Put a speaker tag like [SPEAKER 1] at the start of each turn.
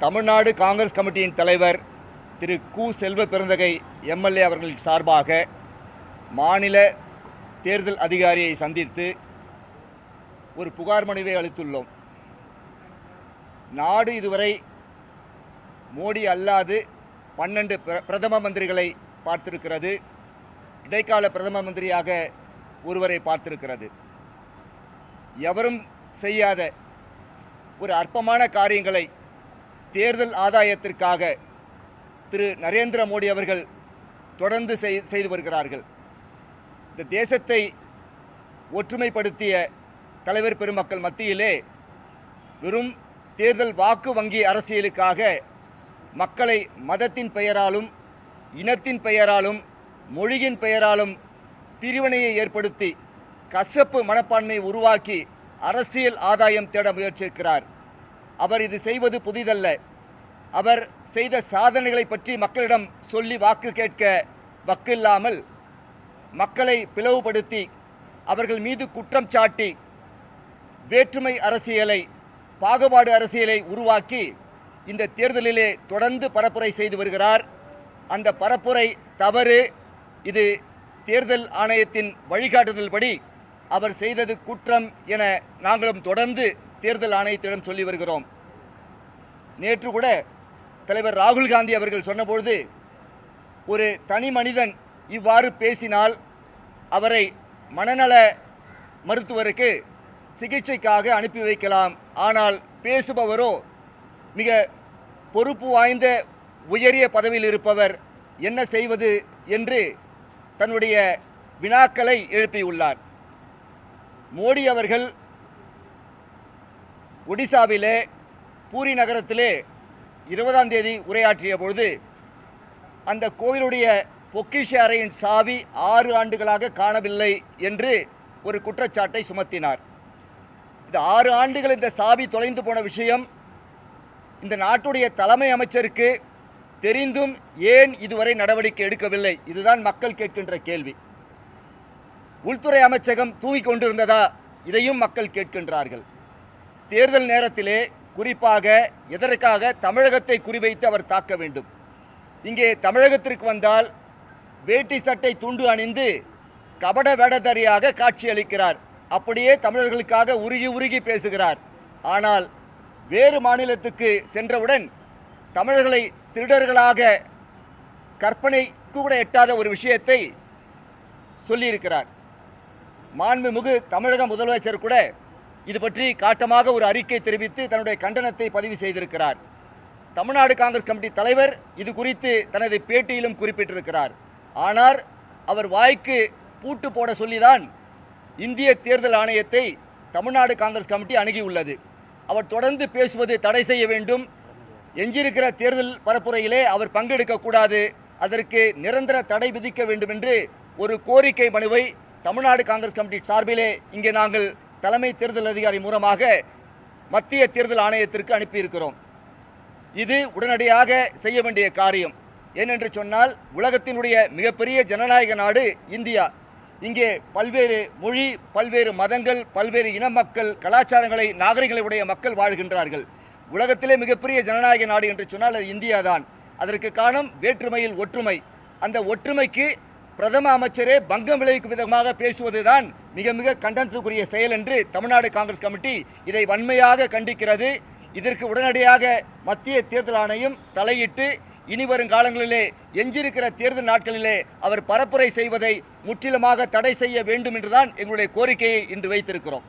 [SPEAKER 1] தமிழ்நாடு காங்கிரஸ் கமிட்டியின் தலைவர் திரு கு செல்வ பிறந்தகை எம்எல்ஏ அவர்கள் சார்பாக மாநில தேர்தல் அதிகாரியை சந்தித்து ஒரு புகார் மனுவை அளித்துள்ளோம். நாடு இதுவரை மோடி அல்லாது பன்னெண்டு பிர- பிரதம மந்திரிகளை பார்த்திருக்கிறது. இடைக்கால பிரதம மந்திரியாக ஒருவரை பார்த்திருக்கிறது. எவரும் செய்யாத ஒரு அற்பமான காரியங்களை தேர்தல் ஆதாயத்திற்காக திரு நரேந்திர மோடி அவர்கள் தொடர்ந்து செய்- செய்து வருகிறார்கள். இந்த தேசத்தை ஒற்றுமைப்படுத்திய தலைவர் பெருமக்கள் மத்தியிலே வெறும் தேர்தல் வாக்கு வங்கி அரசியலுக்காக மக்களை மதத்தின் பெயராலும் இனத்தின் பெயராலும் மொழியின் பெயராலும் பிரிவினையை ஏற்படுத்தி கசப்பு மனப்பான்மையை உருவாக்கி அரசியல் ஆதாயம் தேட முயற்சிக்கிறார். அவர் இது செய்வது புதிதல்ல. அவர் செய்த சாதனைகளை பற்றி மக்களிடம் சொல்லி வாக்கு கேட்க வக்கில்லாமல் மக்களை பிளவுபடுத்தி அவர்கள் மீது குற்றம் சாட்டி வேற்றுமை அரசியலை பாகுபாடு அரசியலை உருவாக்கி இந்த தேர்தலிலே தொடர்ந்து பரப்புரை செய்து வருகிறார். அந்த பரப்புரை தவறு. இது தேர்தல் ஆணையத்தின் வழிகாட்டுதல்படி அவர் செய்தது குற்றம் என நாங்களும் தொடர்ந்து தேர்தல் ஆணையத்திடம் சொல்லி வருகிறோம். நேற்று கூட தலைவர் ராகுல் காந்தி அவர்கள் சொன்னபொழுது ஒரு தனி மனிதன் இவ்வாறு பேசினால் அவரை மனநல மருத்துவருக்கு சிகிச்சைக்காக அனுப்பி வைக்கலாம். ஆனால் பேசுபவரோ மிக பொறுப்பு வாய்ந்த உயரிய பதவியில் இருப்பவர் என்ன செய்வது என்று தன்னுடைய வினாக்களை எழுப்பியுள்ளார். மோடி அவர்கள் ஒடிசாவிலே பூரி நகரத்திலே இருபதாம் தேதி உரையாற்றிய பொழுது அந்த கோவிலுடைய பொக்கிஷ அறையின் சாவி ஆறு ஆண்டுகளாக காணவில்லை என்று ஒரு குற்றச்சாட்டை சுமத்தினார். இந்த ஆறு ஆண்டுகள் இந்த சாவி தொலைந்து போன விஷயம் இந்த நாட்டுடைய தலைமை அமைச்சருக்கு தெரிந்தும் ஏன் இதுவரை நடவடிக்கை எடுக்கவில்லை? இதுதான் மக்கள் கேட்கின்ற கேள்வி. உள்துறை அமைச்சகம் தூங்கிக் கொண்டிருந்ததா? இதையும் மக்கள் கேட்கின்றார்கள். தேர்தல் நேரத்திலே குறிப்பாக எதற்காக தமிழகத்தை குறிவைத்து அவர் தாக்க வேண்டும்? இங்கே தமிழகத்திற்கு வந்தால் வேட்டி சட்டை துண்டு அணிந்து கபட வேடதாரியாக காட்சியளிக்கிறார் அப்படியே தமிழர்களுக்காக உருகி உருகி பேசுகிறார். ஆனால் வேறு மாநிலத்துக்கு சென்றவுடன் தமிழர்களை திருடர்களாக கற்பனைக்கு கூட எட்டாத ஒரு விஷயத்தை சொல்லியிருக்கிறார். மாண்புமிகு தமிழக முதலமைச்சர் கூட இது பற்றி காட்டமாக ஒரு அறிக்கை தெரிவித்து தன்னுடைய கண்டனத்தை பதிவு செய்திருக்கிறார். தமிழ்நாடு காங்கிரஸ் கமிட்டி தலைவர் இது குறித்து தனது பேட்டியிலும் குறிப்பிட்டிருக்கிறார். ஆனால் அவர் வாய்க்கு பூட்டு போட சொல்லிதான் இந்திய தேர்தல் ஆணையத்தை தமிழ்நாடு காங்கிரஸ் கமிட்டி அணுகியுள்ளது. அவர் தொடர்ந்து பேசுவது தடை செய்ய வேண்டும். எஞ்சியிருக்கிற தேர்தல் பரப்புரையிலே அவர் பங்கெடுக்கக்கூடாது அதற்கு நிரந்தர தடை விதிக்க வேண்டும் என்று ஒரு கோரிக்கை மனுவை தமிழ்நாடு காங்கிரஸ் கமிட்டி சார்பிலே இங்கே நாங்கள் தலைமை தேர்தல் அதிகாரி மூலமாக மத்திய தேர்தல் ஆணையத்திற்கு அனுப்பியிருக்கிறோம். இது உடனடியாக செய்ய வேண்டிய காரியம். ஏனென்று சொன்னால் உலகத்தினுடைய மிகப்பெரிய ஜனநாயக நாடு இந்தியா. இங்கே பல்வேறு மொழி பல்வேறு மதங்கள் பல்வேறு இன மக்கள் கலாச்சாரங்களை நாகரிகளை உடைய மக்கள் வாழ்கின்றார்கள். உலகத்திலே மிகப்பெரிய ஜனநாயக நாடு என்று சொன்னால் அது இந்தியா தான் அதற்கு காரணம் வேற்றுமையில் ஒற்றுமை. அந்த ஒற்றுமைக்கு பிரதம அமைச்சரே பங்கம் விளைவிக்கும் விதமாக பேசுவதுதான் மிக மிக கண்டனத்துக்குரிய செயல் என்று தமிழ்நாடு காங்கிரஸ் கமிட்டி இதை வன்மையாக கண்டிக்கிறது. இதற்கு உடனடியாக மத்திய தேர்தல் ஆணையம் தலையிட்டு இனி வரும் காலங்களிலே எஞ்சியிருக்கிற தேர்தல் நாட்களிலே அவர் பரப்புரை செய்வதை முற்றிலுமாக தடை செய்ய வேண்டும் என்றுதான் எங்களுடைய கோரிக்கையை இன்று வைத்திருக்கிறோம்.